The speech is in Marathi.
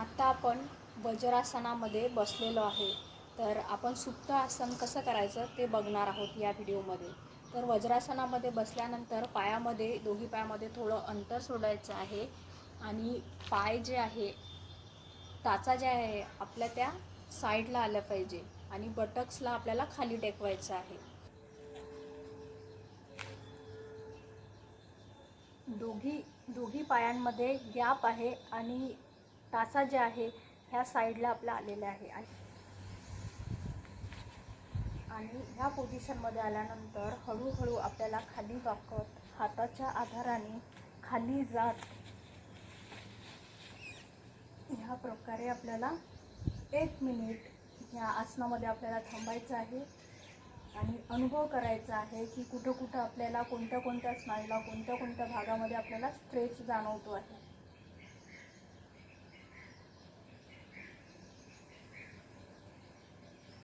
आत्ता आपण वज्रासनामध्ये बसलेलो आहे. तर आपण सुप्त आसन कसं करायचं ते बघणार आहोत या व्हिडिओमध्ये. तर वज्रासनामध्ये बसल्यानंतर पायामध्ये दोन्ही पायामध्ये थोडं अंतर सोडायचं आहे आणि पाय जे आहे टाचा जे आहे आपल्या त्या साईडला आल्या पाहिजे आणि बटक्सला आपल्याला खाली टेकवायचं आहे. दोघी दोघी पायांमध्ये गॅप आहे आणि तासा जे आहे ह्या साईडला आपला आलेला आहे. आणि आणि ह्या पोझिशनमध्ये आल्यानंतर हळूहळू आपल्याला खाली वाकत हाताच्या आधाराने खाली जात ह्या प्रकारे आपल्याला एक मिनिट ह्या आसनामध्ये आपल्याला थांबायचं आहे. आणि अनुभव करायचा आहे की कुठं कुठं आपल्याला कोणत्या कोणत्या स्नायूला कोणत्या कोणत्या भागामध्ये आपल्याला स्ट्रेच जाणवतो आहे.